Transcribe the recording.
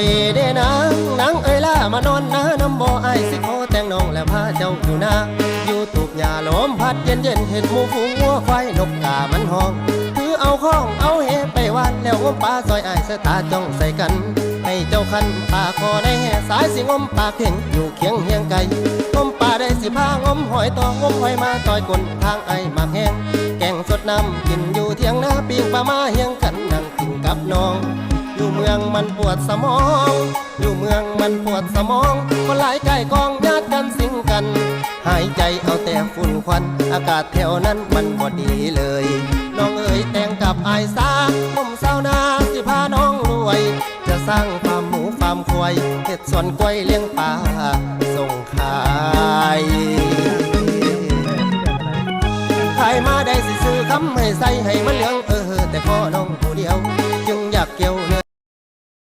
ยเด้นางนางเอ้ยล่ามานอนนาน้ำบ่อไอสิขอแต่งน้องและพาเจ้าอยู่นาอยู่ตูบหญ้าลมพัดเย็นเย็นเห็นหมูฝูงวัวควายนกกามันห้อง คือเอาข้องเอาเฮไปวันแล้วงมปลาซอยไอสตาจ้องใส่กัน ให้เจ้าคันปลาคอในแห่สายสิงมปลาเข่งอยู่เคียงเฮียงไก่งมปลาได้สิพางมหอยตองมหอยมาต่อยกลนทางไอหมากแห้งแกงสดน้ำกินอยู่เทียงนาปีงปลามาเฮียงกันนั่งกินกับน้อง อยู่เมืองมันปวดสมอง อยู่เมืองมันปวดสมอง คนหลายใกล้กองญาติกันสิงกัน หายใจเอาแต่ฝุ่นควัน อากาศแถวนั้นมันบ่ดีเลย น้องเอ๋ยแต่งกับอายสาผมสาวนาสิพาน้องรวย จะสร้างฟาร์มหมูฟาร์มควายเห็ดสวนกล้วยเลี้ยงปลาส่งขายขายมาได้สิซื้อคำให้ใส่ให้มันเหลืองเออแต่ขอน้องผู้เดียว จึงอยากเกี่ยวเนื้อ